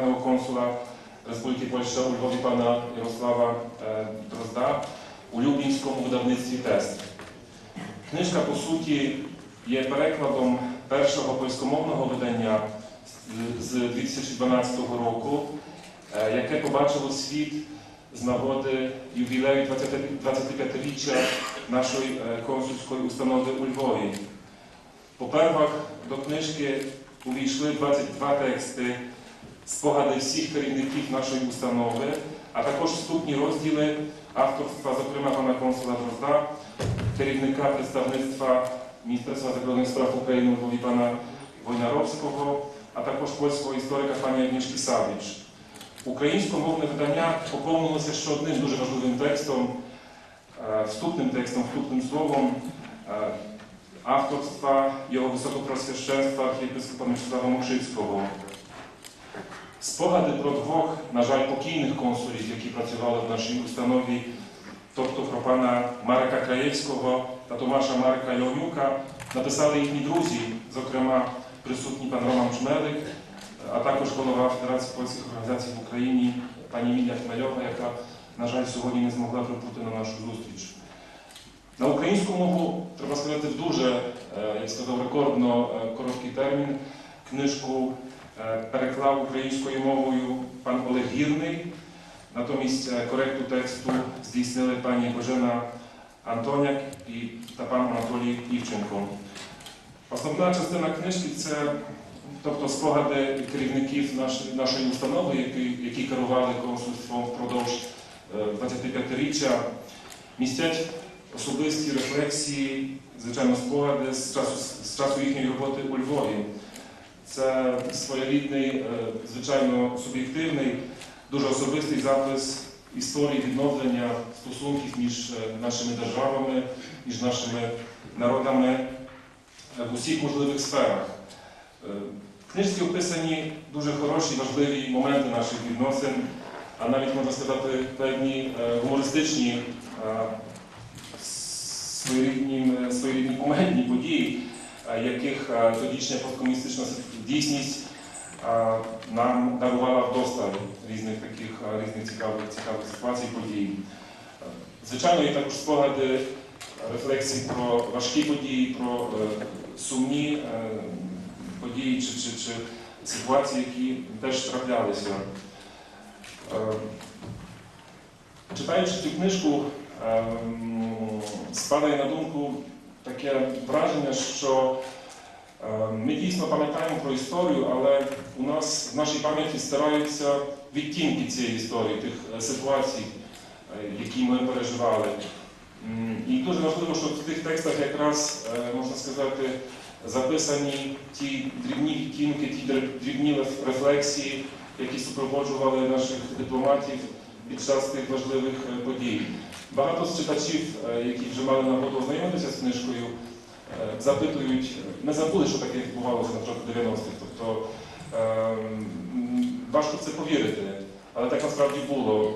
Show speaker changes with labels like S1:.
S1: generalnego konsula Польща у Львові пана Ярослава е, Дрозда у Люблінському видавництві Тест. Книжка, по суті, є перекладом першого польськомовного видання з- з 2012 року, е, яке побачило світ з нагоди ювілею 25-річчя нашої е, консульської установи у Львові. Попервах до книжки увійшли 22 тексти, спогади всіх керівників нашої установи, а також вступні розділи авторства, зокрема пана консула Дрозда, керівника представництва Міністерства закордонних справ України у пана Войнаровського, а також польського історика пані Агнішки Савіч. Українськомовне видання поповнилося ще одним дуже важливим текстом, е, вступним текстом, вступним словом е, авторства його високопросвященства архієпископа Мячеслава Мокшицького. Спогади про двох, на жаль, покійних консулів, які працювали в нашій установі, тобто про пана Марка Краєвського та Томаша Марка Леонюка, написали їхні друзі, зокрема присутній пан Роман Чмелик, а також голова Федерації польських організацій в Україні пані Міля Хмельова, яка, на жаль, сьогодні не змогла прибути на нашу зустріч. На українську мову, треба сказати, в дуже, е, я б сказав, рекордно е, короткий термін книжку переклав українською мовою пан Олег Гірний. Натомість е, коректу тексту здійснили пані Божена Антоняк та пан Анатолій Івченко. Основна частина книжки це тобто спогади керівників нашої, установи, які, які керували консульством впродовж е, 25-річчя, містять особисті рефлексії, звичайно, спогади з часу, з часу їхньої роботи у Львові. Це своєрідний, е, звичайно, суб'єктивний, дуже особистий запис історії відновлення стосунків між е, нашими державами, між нашими народами е, в усіх можливих сферах. В книжці описані дуже хороші, важливі моменти наших відносин, а навіть можна сказати певні гумористичні своєрідні, своєрідні кумедні події, яких е, тодішня посткомуністична дійсність е, нам дарувала вдосталь різних таких е, різних цікавих, цікавих ситуацій, подій. Е, Звичайно, є також спогади е, рефлексії про важкі події, про е, сумні е, події чи, чи, чи ситуації, які теж траплялися. Е, Читаючи цю книжку, ем, спадає на думку таке враження, що ем, ми дійсно пам'ятаємо про історію, але у нас в нашій пам'яті стараються відтінки цієї історії, тих е, ситуацій, е, які ми переживали. І дуже важливо, що в тих текстах якраз, е, можна сказати, записані ті дрібні відтінки, ті дрібні реф- рефлексії, які супроводжували наших дипломатів під час тих важливих е, подій. Багато з читачів, е, які вже мали нагоду ознайомитися з книжкою, е, запитують, не забули, що таке відбувалося на початку 90-х. Тобто ем, важко в це повірити, але так насправді було.